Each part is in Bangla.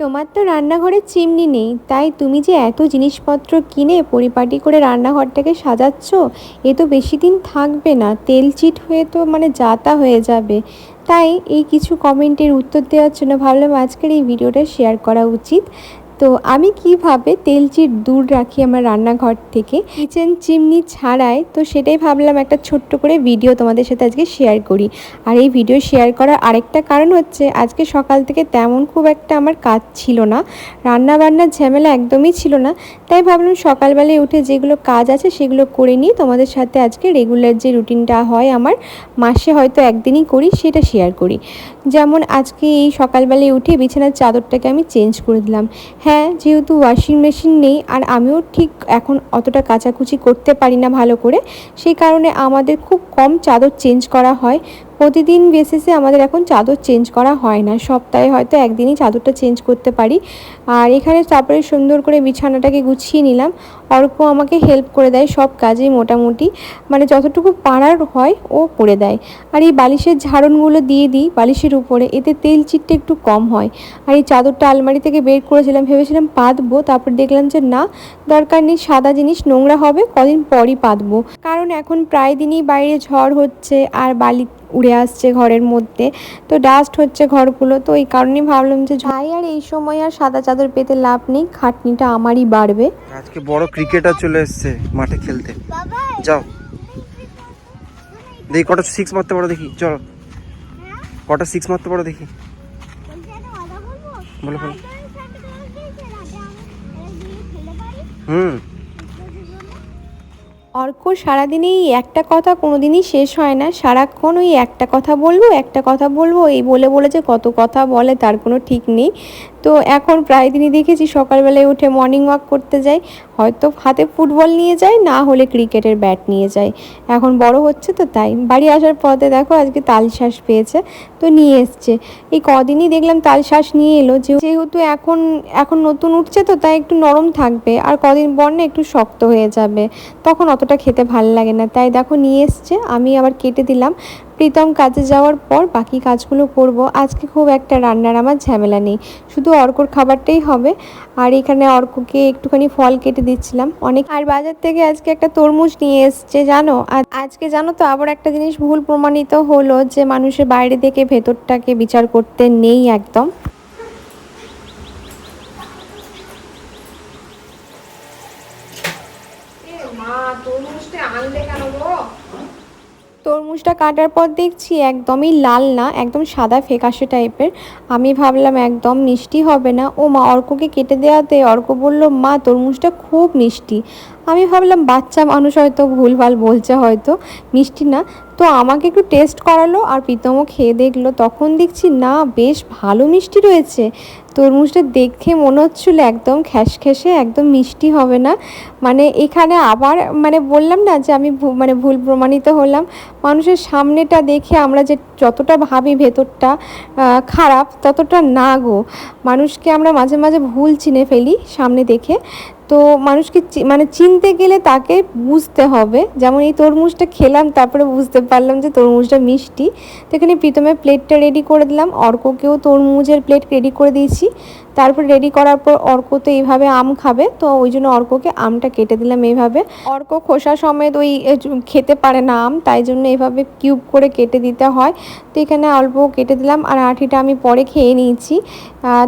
তোমার তো রান্নাঘরে চিমনি নেই, তাই তুমি যে এত জিনিসপত্র কিনে পরিপাটি করে রান্নাঘরটাকে সাজাচ্ছ, এ তো বেশি দিন থাকবে না, তেল চিট হয়ে তো মানে যাতা হয়ে যাবে। তাই এই কিছু কমেন্টের উত্তর দেওয়ার জন্য ভাবলাম আজকের এই ভিডিওটা শেয়ার করা উচিত। তো আমি কীভাবে তেলচিট দূর রাখি আমার রান্নাঘর থেকে? কিচেন চিমনি ছাড়াই, তো সেটাই ভাবলাম একটা ছোট্ট করে ভিডিও তোমাদের সাথে আজকে শেয়ার করি। আর এই ভিডিও শেয়ার করার আরেকটা কারণ হচ্ছে, আজকে সকাল থেকে তেমন খুব একটা আমার কাজ ছিল না। রান্না বান্নার ঝামেলা একদমই ছিল না। তাই ভাবলাম সকালবেলায় উঠে যেগুলো কাজ আছে সেগুলো করে নিই। তোমাদের সাথে আজকে রেগুলার যে রুটিনটা হয় আমার, মাসে হয়তো একদিনই করি, সেটা শেয়ার করি। যেমন আজকে এই সকালবেলায় উঠে বিছানার চাদরটাকে আমি চেঞ্জ করে দিলাম। হ্যাঁ যেহেতু ওয়াশিং মেশিন নেই আর আমিও ঠিক এখন অতটা কাচাকুচি করতে পারি না ভালো করে, সেই কারণে আমাদের খুব কম চাদর চেঞ্জ করা হয়। প্রতিদিন বেসিসে আমাদের এখন চাদর চেঞ্জ করা হয় না। সপ্তাহে হয়তো একদিনই চাদরটা চেঞ্জ করতে পারি। আর এখানে তারপরে সুন্দর করে বিছানাটাকে গুছিয়ে নিলাম। অর্ক আমাকে হেল্প করে দেয় সব কাজেই মোটামুটি। মানে যতটুকু পাড়ার হয় ও করে দেয়। আর এই বালিশের ঝাড়নগুলো দিয়ে দিই বালিশের উপরে, এতে তেল চিটটা একটু কম হয়। আর এই চাদরটা আলমারি থেকে বের করেছিলাম, ভেবেছিলাম পাতবো, তারপর দেখলাম যে না, দরকার নেই, সাদা জিনিস, নোংরা হবে, কদিন পরই পাতবো। কারণ এখন প্রায় দিনই বাইরে ঝড় হচ্ছে আর বালি উড়ে আসছে ঘরের মধ্যে। তো ডাস্ট হচ্ছে ঘরগুলো, তো এই কারণেই ভাবলাম যে যাই আর এই সময় আর সাদা চাদর পেতে লাভ নেই খাটনিটা আমারই বাড়বে। আজকে বড় ক্রিকেটার চলে এসেছে মাঠে খেলতে। যাও। দেখি কটা সিক্স মারতে পারো দেখি চলো। কটা সিক্স মারতে পারো দেখি। বলো বলো। হুম। অর্ক সারাদিনেই একটা কথা কোনোদিনই শেষ হয় না। সারাক্ষণ ওই একটা কথা বলব একটা কথা বলব এই বলে বলে যে কত কথা বলে তার কোনো ঠিক নেই। তো এখন প্রায় দিনই দেখেছি সকালবেলায় উঠে মর্নিং ওয়াক করতে যাই, হয়তো হাতে ফুটবল নিয়ে যায় না হলে ক্রিকেটের ব্যাট নিয়ে যায় এখন বড় হচ্ছে তো তাই। বাড়ি আসার পথে দেখো আজকে তালশ্বাস পেয়েছে, তো নিয়ে এসছে। এই কদিনই দেখলাম তালশ্বাস নিয়ে এলো যেহেতু এখন এখন নতুন উঠছে তো তাই একটু নরম থাকবে, আর কদিন পর না একটু শক্ত হয়ে যাবে। তখন অতটা খেতে ভালো লাগে না। তাই দেখো নিয়ে এসছে, আমি আবার কেটে দিলাম। প্রীতম কাজে যাওয়ার পর বাকি কাজগুলো করব। আজকে খুব একটা রান্নার আমার ঝামেলা নেই। শুধু অর্কর খাবারটাই হবে। আর এখানে অর্ককে একটুখানি ফল কেটে দিচ্ছিলাম। অনেক আর বাজার থেকে আজকে একটা তরমুজ নিয়ে এসছে, জানো? আজকে জানো তো আবার একটা জিনিস ভুল প্রমাণিত হলো যে মানুষের বাইরে থেকে ভেতরটাকে বিচার করতে নেই একদম। তরমুজটা কাটার পর দেখছি একদমই লাল না, একদম সাদা ফেকাশে টাইপের। আমি ভাবলাম একদম মিষ্টি হবে না। ও মা অর্ককে কেটে দেওয়াতে অর্ক বলল, মা, তরমুজটা খুব মিষ্টি। আমি ভাবলাম, বাচ্চা মানুষ হয়তো ভুলভাল বলছে হয়তো, মিষ্টি না। তো আমাকে একটু টেস্ট করালো আর প্রীতমও খেয়ে দেখল। তখন দেখছি, না, বেশ ভালো মিষ্টি রয়েছে। তরমুজটা দেখে মনে হচ্ছিল একদম খ্যাসখ্যাসে একদম মিষ্টি হবে না। মানে এখানে আবার মানে বললাম না যে আমি মানে ভুল প্রমাণিত হলাম। মানুষের সামনেটা দেখে আমরা যে যতটা ভাবি ভেতরটা খারাপ, ততটা না গো। মানুষকে আমরা মাঝে মাঝে ভুল চিনে ফেলি সামনে দেখে। তো মানুষকে মানে চিনতে গেলে তাকে বুঝতে হবে। যেমন এই তরমুজটা খেলাম, তারপরে বুঝতে পারলাম যে তরমুজটা মিষ্টি। তো এখানে প্রীতমের প্লেটটা রেডি করে দিলাম। অর্ককেও তরমুজের প্লেট রেডি করে দিয়েছি। তারপর রেডি করার পর অর্ক তো এইভাবে আম খাবে, তো ওই জন্য অর্ককে আমটা কেটে দিলাম এইভাবে। অর্ক খোসা সমেত ওই খেতে পারে না আম, তাই জন্য এইভাবে কিউব করে কেটে দিতে হয়। তো এখানে অল্প কেটে দিলাম আর আঠিটা আমি পরে খেয়ে নিয়েছি।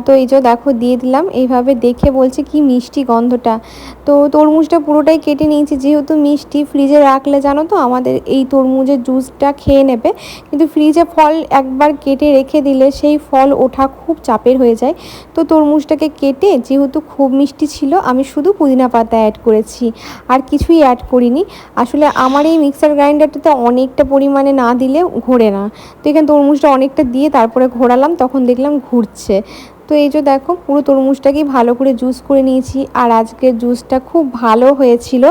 তো এই যে দেখো দিয়ে দিলাম, এইভাবে দেখে বলছে কি মিষ্টি গন্ধটা। তো তরমুজটা পুরোটাই কেটে নিয়েছি, যেহেতু মিষ্টি ফ্রিজে রাখলে জানো তো, আমাদের এই তরমুজের জুসটা খেয়ে নেবে। কিন্তু ফ্রিজে ফল একবার কেটে রেখে দিলে সেই ফল ওঠা খুব চাপের হয়ে যায়। তো তরমুজটাকে কেটে যেহেতু খুব মিষ্টি ছিল, আমি শুধু পুদিনা পাতা অ্যাড করেছি, আর কিছুই অ্যাড করিনি। আসলে আমার এই মিক্সার গ্রাইন্ডারটাতে অনেকটা পরিমাণে না দিলে ঘোরে না। তো এখানে তরমুজটা অনেকটা দিয়ে তারপরে ঘোরালাম, তখন দেখলাম ঘুরছে। তো এই যে দেখো, পুরো তরমুজটাকেই ভালো করে জুস করে নিয়েছি, আর আজকের জুসটা খুব ভালো হয়েছিল।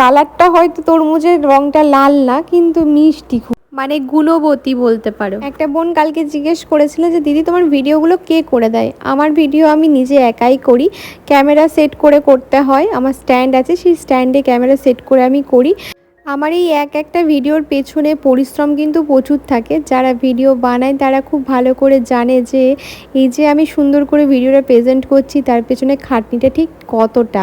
কালারটা হয়তো তরমুজের রঙটা লাল না, কিন্তু মিষ্টি মানে গুণবতী বলতে পারো। একটা বোন কালকে জিজ্ঞেস করেছিল যে, দিদি, তোমার ভিডিওগুলো কে করে দেয়? আমার ভিডিও আমি নিজে একাই করি। ক্যামেরা সেট করে করতে হয়। আমার স্ট্যান্ড আছে, সেই স্ট্যান্ডে ক্যামেরা সেট করে আমি করি। আমার এই এক একটা ভিডিওর পেছনে পরিশ্রম কিন্তু প্রচুর থাকে। যারা ভিডিও বানায়, তারা খুব ভালো করে জানে যে, এই যে আমি সুন্দর করে ভিডিওটা প্রেজেন্ট করছি, তার পেছনে খাটনিটা ঠিক কতটা?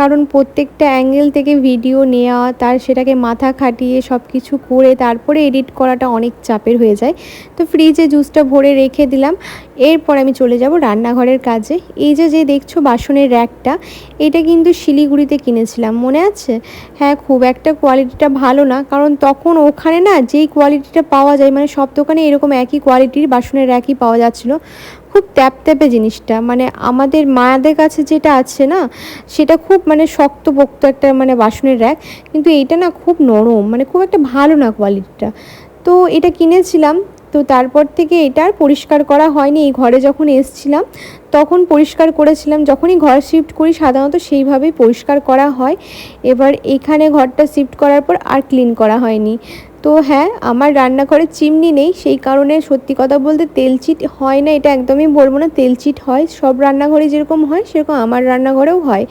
কারণ প্রত্যেকটা অ্যাঙ্গেল থেকে ভিডিও নেওয়া তার সেটাকে মাথা খাটিয়ে সব কিছু করে তারপরে এডিট করাটা অনেক চাপের হয়ে যায়। তো ফ্রিজে জুসটা ভরে রেখে দিলাম। এরপর আমি চলে যাব রান্নাঘরের কাজে। এই যে যে দেখছ বাসনের র্যাকটা এটা কিন্তু শিলিগুড়িতে কিনেছিলাম। মনে আছে? হ্যাঁ খুব একটা কোয়ালিটিটা ভালো না, কারণ তখন ওখানে না যেই কোয়ালিটিটা পাওয়া যায় মানে সব দোকানে এরকম একই কোয়ালিটির বাসনের র্যাকই পাওয়া যাচ্ছিল। খুব ট্যাপ ট্যাপে জিনিসটা। মানে আমাদের মায়াদের কাছে যেটা আছে না, সেটা খুব মানে শক্তপোক্ত একটা মানে বাসনের র্যাক। কিন্তু এইটা না খুব নরম মানে খুব একটা ভালো না কোয়ালিটিটা তো এটা কিনেছিলাম, তো তারপর থেকে এটা আর পরিষ্কার করা হয়নি। এই ঘরে যখন এসছিলাম, তখন পরিষ্কার করেছিলাম। যখনই ঘর শিফট করি, সাধারণত সেইভাবেই পরিষ্কার করা হয়। এবার এখানে ঘরটা শিফট করার পর আর ক্লিন করা হয়নি। তো হ্যাঁ আমার রান্নাঘরে চিমনি নেই, সেই কারণে সত্যি কথা বলতে তেলচিট হয় না, এটা একদমই বলব না তেলচিট হয়, সব রান্নাঘরে যেরকম হয়, সেরকম আমার রান্নাঘরেও হয়।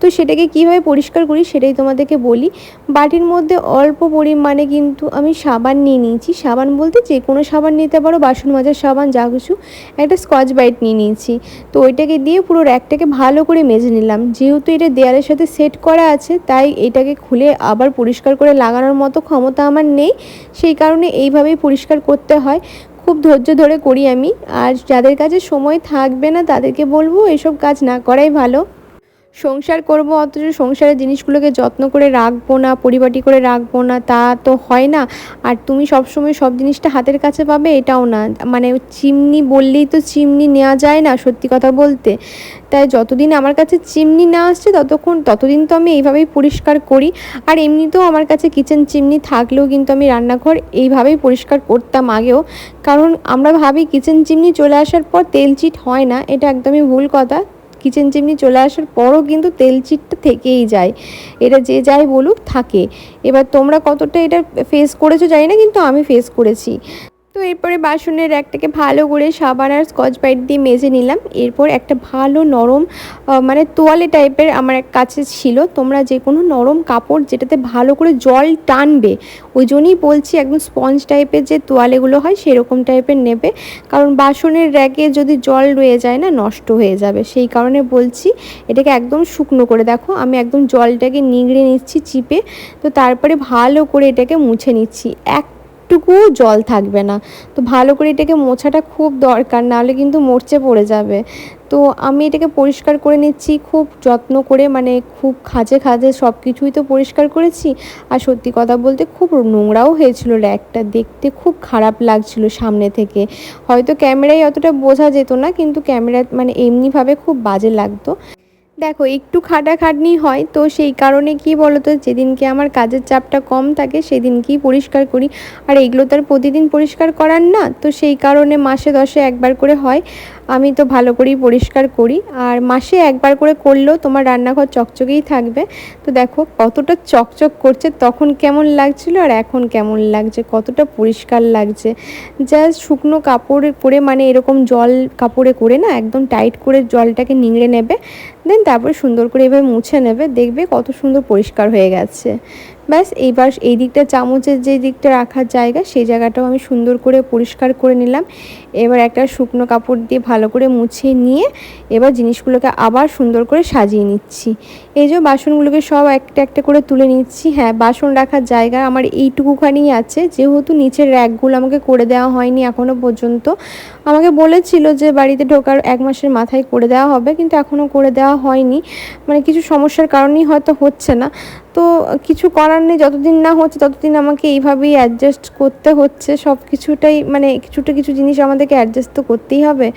তো সেটাকে কীভাবে পরিষ্কার করি সেটাই তোমাদেরকে বলি। বাটির মধ্যে অল্প পরিমাণে কিন্তু আমি সাবান নিয়ে নিয়েছি। সাবান বলতে যে কোনো সাবান নিতে পারো, বাসন মাজার সাবান, যা কিছু। একটা স্কচ বাইট নিয়ে নিয়েছি। তো ওইটাকে দিয়ে পুরো র্যাকটাকে ভালো করে মেজে নিলাম। যেহেতু এটা দেয়ালের সাথে সেট করা আছে, তাই এটাকে খুলে আবার পরিষ্কার করে লাগানোর মতো ক্ষমতা আমার নেই। সেই কারণে এইভাবেই পরিষ্কার করতে হয়। খুব ধৈর্য ধরে করি আমি। আর যাদের কাছে সময় থাকবে না, তাদেরকে বলব এসব কাজ না করাই ভালো। সংসার করব, অথচ সংসারের জিনিসগুলোকে যত্ন করে রাখব না, পরিপাটি করে রাখব না, তা তো হয় না। আর তুমি সবসময় সব জিনিসটা হাতের কাছে পাবে, এটাও না। মানে চিমনি বললেই তো চিমনি নেওয়া যায় না, সত্যি কথা বলতে। তাই যতদিন আমার কাছে চিমনি না আসছে, ততক্ষণ, ততদিন তো আমি এইভাবেই পরিষ্কার করি। আর এমনিতেও আমার কাছে কিচেন চিমনি থাকলেও কিন্তু আমি রান্নাঘর এইভাবেই পরিষ্কার করতাম আগেও। কারণ আমরা ভাবি কিচেন চিমনি চলে আসার পর তেল চিট হয় না, এটা একদমই ভুল কথা। কিচেন চিমনি চলে আসার পরও কিন্তু তেল চিটটা থেকেই যায়। এটা যে যাই বলুক, থাকে। এবার তোমরা কতটা এটা ফেস করেছ জানি না, কিন্তু আমি ফেস করেছি। তো এরপরে বাসনের একটাকে ভালো করে সাবান আর স্কচ বাইট দিয়ে মেজে নিলাম। এরপর একটা ভালো নরম মানে তোয়ালে টাইপের আমার এক কাছে ছিল। তোমরা যে কোনো নরম কাপড় যেটাতে ভালো করে জল টানবে, ওই জন্যই বলছি একদম স্পঞ্জ টাইপের যে তোয়ালেগুলো হয় সেরকম টাইপের নেবে। কারণ বাসনের র্যাকে যদি জল রয়ে যায় না, নষ্ট হয়ে যাবে। সেই কারণে বলছি এটাকে একদম শুকনো করে দেখো। আমি একদম জলটাকে নিংড়ে নিচ্ছি, চিপে। তো তারপরে ভালো করে এটাকে মুছে নিচ্ছি। এক একটুকুও জল থাকবে না। তো ভালো করে এটাকে মোছাটা খুব দরকার, নাহলে কিন্তু মরচে পড়ে যাবে। তো আমি এটাকে পরিষ্কার করে নিচ্ছি, খুব যত্ন করে মানে খুব খাজে খাজে সব কিছুই তো পরিষ্কার করেছি। আর সত্যি কথা বলতে খুব নোংরাও হয়েছিল র্যাকটা, দেখতে খুব খারাপ লাগছিল সামনে থেকে। হয়তো ক্যামেরায় অতটা বোঝা যেত না, কিন্তু ক্যামেরা মানে এমনিভাবে খুব বাজে লাগতো। দেখো, একটু খাটাখাটনি হয়, তো সেই কারণে কি বলতো, যেদিনকে আমার কাজের চাপটা কম থাকে, সেদিনকেই পরিষ্কার করি। আর এগুলো তো আর প্রতিদিন পরিষ্কার করার না, তো সেই কারণে মাসে দশে একবার করে হয়, আমি তো ভালো করেই পরিষ্কার করি। আর মাসে একবার করে করলেও তোমার রান্নাঘর চকচকেই থাকবে। তো দেখো, কতটা চকচক করছে, তখন কেমন লাগছিল আর এখন কেমন লাগছে, কতটা পরিষ্কার লাগছে। জাস্ট শুকনো কাপড়ে করে মানে এরকম জল কাপড়ে করে না, একদম টাইট করে জলটাকে নিংড়ে নেবে। দেন তারপরে সুন্দর করে এভাবে মুছে নেবে দেখবে কত সুন্দর পরিষ্কার হয়ে গেছে। ব্যাস, এইবার এই দিকটা চামচের যে দিকটা রাখার জায়গা, সেই জায়গাটাও আমি সুন্দর করে পরিষ্কার করে নিলাম। এবার একটা শুকনো কাপড় দিয়ে ভালো করে মুছে নিয়ে এবার জিনিসগুলোকে আবার সুন্দর করে সাজিয়ে নিচ্ছি। এই যে বাসনগুলোকে সব একটা একটা করে তুলে নিচ্ছি। হ্যাঁ বাসন রাখার জায়গা আমার এইটুকুখানি আছে। যেহেতু নিচের র্যাকগুলো আমাকে করে দেওয়া হয়নি এখনও পর্যন্ত। আমাকে বলেছিল যে বাড়িতে ঢোকার এক মাসের মাথায় করে দেওয়া হবে, কিন্তু এখনও করে দেওয়া হয়নি। মানে কিছু সমস্যার কারণেই হয়তো হচ্ছে না। তো কিছু করার নেই, যতদিন না হচ্ছে ততদিন আমাকে এইভাবেই অ্যাডজাস্ট করতে হচ্ছে। সব কিছুটাই মানে কিছুটা কিছু জিনিস আমাদেরকে অ্যাডজাস্ট তো করতেই হবে।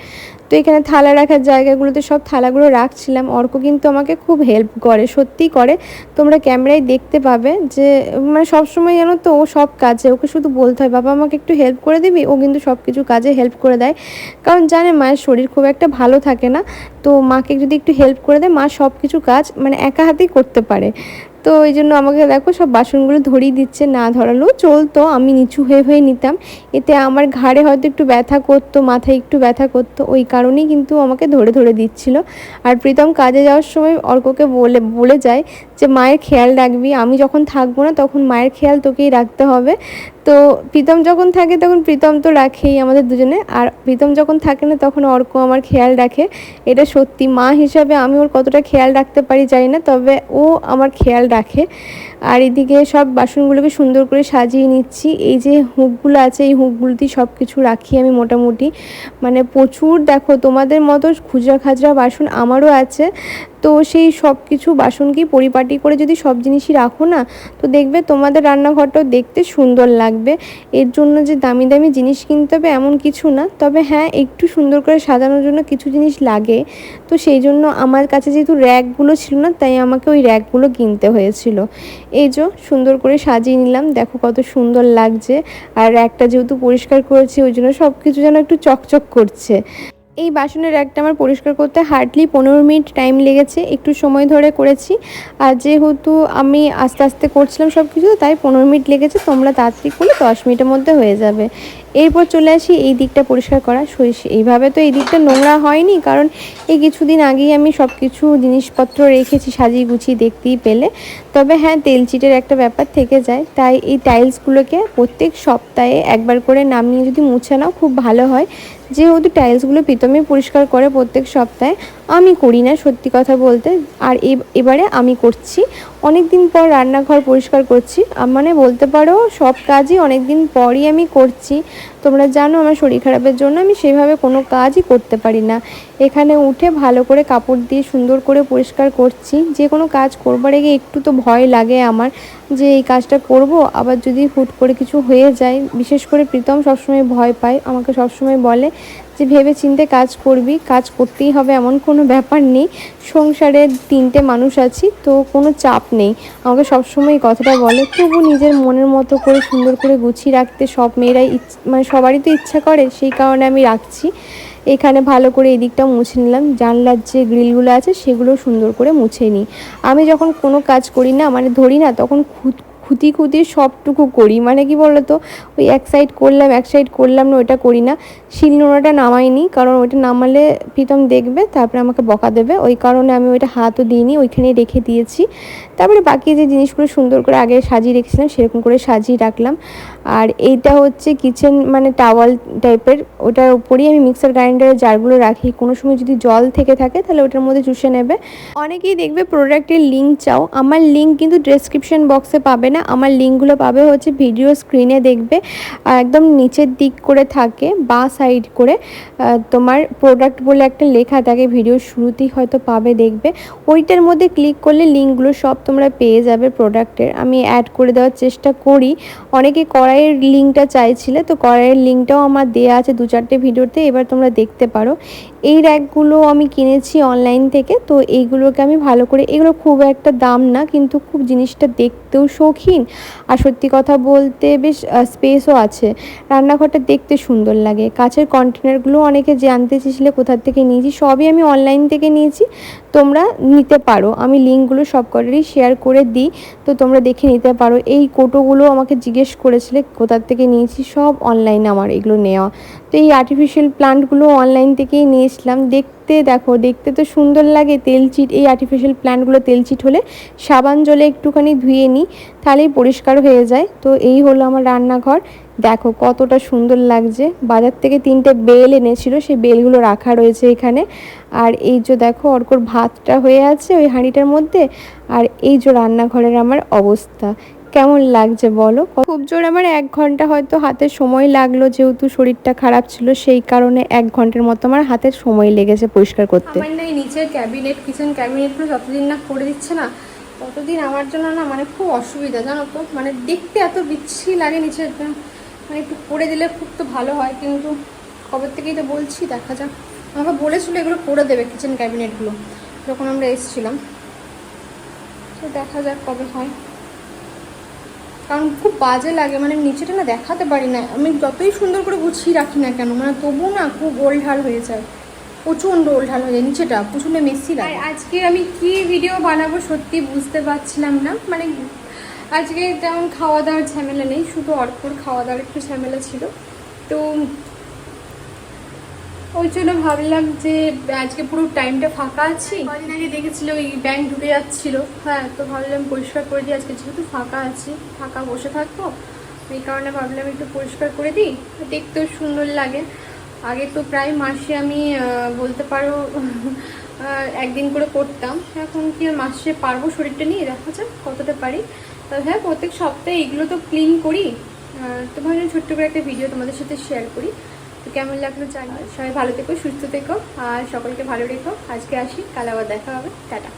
তো এখানে থালা রাখার জায়গাগুলোতে সব থালাগুলো রাখছিলাম। অর্ক কিন্তু আমাকে খুব হেল্প করে, সত্যিই করে। তোমরা ক্যামেরায় দেখতে পাবে যে মানে সবসময় জানো তো, ও সব কাজে, ওকে শুধু বলতে হয়, বাবা, আমাকে একটু হেল্প করে দিবি? ও কিন্তু সব কিছু কাজে হেল্প করে দেয়। কারণ জানে, মায়ের শরীর খুব একটা ভালো থাকে না। তো মাকে যদি একটু হেল্প করে দেয়, মা সব কিছু কাজ মানে একা হাতেই করতে পারে। তো ওই জন্য আমাকে দেখো সব বাসনগুলো ধরিয়ে দিচ্ছে, না ধরালেও চলতো, আমি নিচু হয়ে হয়ে নিতাম। এতে আমার ঘাড়ে হয়তো একটু ব্যথা করতো, মাথায় একটু ব্যথা করতো, ওই কারণেই কিন্তু আমাকে ধরে ধরে দিচ্ছিল। আর প্রীতম কাজে যাওয়ার সময় অর্ককে বলে বলে যায় যে, মায়ের খেয়াল রাখবি, আমি যখন থাকব না তখন মায়ের খেয়াল তোকেই রাখতে হবে। তো প্রীতম যখন থাকে তখন প্রীতম তো রাখেই আমাদের দুজনে। আর প্রীতম যখন থাকে না তখন অর্ক আমার খেয়াল রাখে। এটা সত্যি, মা হিসাবে আমি ওর কতটা খেয়াল রাখতে পারি জানি না, তবে ও আমার খেয়াল রাখে। আর এদিকে সব বাসনগুলোকে সুন্দর করে সাজিয়ে নিচ্ছি। এই যে হুকগুলো আছে, এই হুকগুলোতেই সব কিছু রাখি আমি মোটামুটি। মানে প্রচুর দেখো, তোমাদের মতো খুচরা খাজরা বাসন আমারও আছে। তো সেই সব কিছু বাসনকেই পরিপাটি করে যদি সব জিনিসই রাখো না, তো দেখবে তোমাদের রান্নাঘরটাও দেখতে সুন্দর লাগবে। এর জন্য যে দামি দামি জিনিস কিনতে হবে এমন কিছু না। তবে হ্যাঁ একটু সুন্দর করে সাজানোর জন্য কিছু জিনিস লাগে। তো সেই জন্য আমার কাছে যেহেতু র্যাকগুলো ছিল না, তাই আমাকে ওই র্যাকগুলো কিনতে হয়েছিল। এই যে সুন্দর করে সাজিয়ে নিলাম। দেখো কত সুন্দর লাগছে। আর র্যাকটা যেহেতু পরিষ্কার করেছি, ওই জন্য সব কিছু যেন একটু চকচক করছে। এই বাসনের র্যাকটা আমার পরিষ্কার করতে হার্ডলি পনেরো মিনিট টাইম লেগেছে, একটু সময় ধরে করেছি। আর যেহেতু আমি আস্তে আস্তে করছিলাম সব কিছু তাই পনেরো মিনিট লেগেছে, তোমরা তাড়াতাড়ি করলে দশ মিনিটের মধ্যে হয়ে যাবে। এরপর চলে আসি এই দিকটা পরিষ্কার করা। সই- এইভাবে তো এই দিকটা নোংরা হয়নি, কারণ এই কিছুদিন আগেই আমি সব কিছু জিনিসপত্র রেখেছি, সাজিয়ে গুছিয়ে দেখতেই পেলে। তবে হ্যাঁ তেল চিটের একটা ব্যাপার থেকে যায়। তাই এই টাইলসগুলোকে প্রত্যেক সপ্তাহে একবার করে নামিয়ে যদি মুছে নাও, খুব ভালো হয়। যেহেতু টাইলসগুলো প্রীতমে পরিষ্কার করে প্রত্যেক সপ্তাহে আমি করি না, সত্যি কথা বলতে। আর এবারে আমি করছি। অনেক দিন পর রান্নাঘর পরিষ্কার করছি। মানে বলতে পারো, সব কাজই অনেক দিন পরই আমি করছি। তোমরা জানো আমার শরীর খারাপের জন্য আমি সেভাবে কোনো কাজই করতে পারি না। এখানে উঠে ভালো করে কাপড় দিয়ে সুন্দর করে পরিষ্কার করছি। যে কোনো কাজ করবার আগে একটু তো ভয় লাগে আমার যে এই কাজটা করব, আবার যদি হুট করে কিছু হয়ে যায়, বিশেষ করে প্রীতম সবসময় ভয় পায়, আমাকে সবসময় বলে যে ভেবে চিন্তে কাজ করবি, কাজ করতেই হবে এমন কোনো ব্যাপার নেই। সংসারে তিনটে মানুষ আছি, তো কোনো চাপ নেই। আমাকে সবসময় কথাটা বলে, তবু নিজের মনের মতো করে সুন্দর করে গুছিয়ে রাখতে সব মেয়েরাই মানে সবারই তো ইচ্ছা করে, সেই কারণে আমি রাখছি। এখানে ভালো করে এদিকটা মুছে নিলাম, জানলার যে গ্রিলগুলো আছে সেগুলো সুন্দর করে মুছে নিই। আমি যখন কোনো কাজ করি না মানে ধরি না, তখন খুদ খুঁতি খুঁতি সবটুকু করি। মানে কি বলতো? ওই এক সাইড করলাম, এক সাইড করলাম না ওটা করি না। শিল নোড়াটা নামাইনি, কারণ ওইটা নামালে প্রীতম দেখবে, তারপরে আমাকে বকা দেবে। ওই কারণে আমি ওইটা হাতও দিইনি, ওইখানেই রেখে দিয়েছি। তারপরে বাকি যে জিনিসগুলো সুন্দর করে আগে সাজিয়ে রেখেছিলাম, সেরকম করে সাজিয়ে রাখলাম। আর এইটা হচ্ছে কিচেন মানে টাওয়াল টাইপের ওটার উপরেই আমি মিক্সার গ্রাইন্ডারের জারগুলো রাখি। কোনো সময় যদি জল থেকে থাকে, তাহলে ওটার মধ্যে চুষে নেবে। অনেকেই দেখবে প্রোডাক্টের লিঙ্ক চাও। আমার লিঙ্ক কিন্তু ডেসক্রিপশন বক্সে পাবে না। আমার লিঙ্কগুলো পাবে, হচ্ছে ভিডিও স্ক্রিনে দেখবে। একদম নিচের দিক করে থাকে, বা সাইড করে তোমার প্রোডাক্ট বলে একটা লেখা থাকে, ভিডিও শুরুতেই হয়তো পাবে দেখবে। ওইটার মধ্যে ক্লিক করলে লিঙ্কগুলো সব তোমরা পেয়ে যাবে প্রোডাক্টের আমি অ্যাড করে দেওয়ার চেষ্টা করি। অনেকে কড়াইয়ের লিঙ্কটা চাইছিলে, তো কড়াইয়ের লিঙ্কটাও আমার দেওয়া আছে দু চারটে ভিডিওতে, এবার তোমরা দেখতে পারো। এই র্যাকগুলো আমি কিনেছি অনলাইন থেকে, তো এইগুলোকে আমি ভালো করে, এগুলো খুব একটা দাম না, কিন্তু খুব জিনিসটা দেখতেও শৌখিন। আর সত্যি কথা বলতে বেশ স্পেসও আছে। রান্নাঘরটা দেখতে সুন্দর লাগে। কাছের কন্টেনারগুলো অনেকে জানতে চেয়েছিলে কোথার থেকে নিয়েছি, সবই আমি অনলাইন থেকে নিয়েছি। তোমরা নিতে পারো। আমি লিঙ্কগুলো সব কটারই শেয়ার করে দিই। তো তোমরা দেখে নিতে পারো। এই কোটোগুলো আমাকে জিজ্ঞেস করেছিলে কোথার থেকে নিয়েছি, সব অনলাইনে আমার এগুলো নেওয়া। তো এই আর্টিফিশিয়াল প্লান্টগুলো অনলাইন থেকেই নিয়েছিলাম দেখতে দেখো, দেখতে তো সুন্দর লাগে তেল চিট, এই আর্টিফিশিয়াল প্ল্যান্টগুলো তেল চিট হলে সাবান জলে একটুখানি ধুয়ে নিই, তাহলেই পরিষ্কার হয়ে যায়। তো এই হলো আমার রান্নাঘর। দেখো কতটা সুন্দর লাগছে। বাজার থেকে তিনটে বেল এনেছিল, সেই বেলগুলো রাখা রয়েছে এখানে। আর এই যে দেখো, অর্কর ভাতটা হয়ে আছে ওই হাঁড়িটার মধ্যে। আর এই যে রান্নাঘরের আমার অবস্থা। কেমন লাগছে বলো? খুব জোর আমার এক ঘণ্টা হয়তো হাতে সময় লাগল, যেহেতু শরীরটা খারাপ ছিল, সেই কারণে এক ঘণ্টার মতো আমার হাতের সময় লেগেছে পরিষ্কার করতে। নিচের ক্যাবিনেট, কিচেন ক্যাবিনেটগুলো যতদিন না করে দিচ্ছে না, ততদিন আমার জন্য না মানে খুব অসুবিধা, জানো তো? মানে দেখতে এত বিচ্ছিরি লাগে নিচের মানে একটু করে দিলে খুব তো ভালো হয়, কিন্তু কবে থেকেই তো বলছি, দেখা যাক। আমাকে বলেছিল এগুলো করে দেবে কিচেন ক্যাবিনেটগুলো, যখন আমরা এসেছিলাম। তো দেখা যাক কবে হয়। কারণ খুব বাজে লাগে মানে নিচেটা না দেখাতে পারি না। আমি যতই সুন্দর করে গুছিয়ে রাখি না কেন মানে তবু না খুব গোলঢাল হয়ে যায়। প্রচণ্ড ওলঢাল হয়ে যায় নিচেটা প্রচণ্ড মেসি লাগে। আজকে আমি কি ভিডিও বানাবো সত্যি বুঝতে পারছিলাম না। মানে আজকে তেমন খাওয়া দাওয়ার ঝামেলা নেই, শুধু অর্পর খাওয়া দাওয়ার একটু ঝামেলা ছিল। তো ওই জন্য ভাবলাম যে আজকে পুরো টাইমটা ফাঁকা আছি। কদিন আগে দেখেছিল ওই ব্যাংক ঢুকে যাচ্ছিল। হ্যাঁ তো ভাবলাম পরিষ্কার করে দিই। আজকে যেহেতু ফাঁকা আছি, ফাঁকা বসে থাকব, এই কারণে ভাবলাম একটু পরিষ্কার করে দিই। দেখতেও সুন্দর লাগে। আগে তো প্রায় মাসে আমি বলতে পারো একদিন করে করতাম। এখন কি আর মাসে পারব শরীরটা নিয়ে? দেখা যাক কতটা পারি। তবে হ্যাঁ প্রত্যেক সপ্তাহে এগুলো তো ক্লিন করি। তো ভাবলাম ছোট্ট করে একটা ভিডিও তোমাদের সাথে শেয়ার করি। তো কেমন লাগল জানি সবাই ভালো থেকো, সুস্থ থেকো, আর সকলকে ভালো রেখো। আজকে আসি, কাল আবার দেখা হবে। টাটা।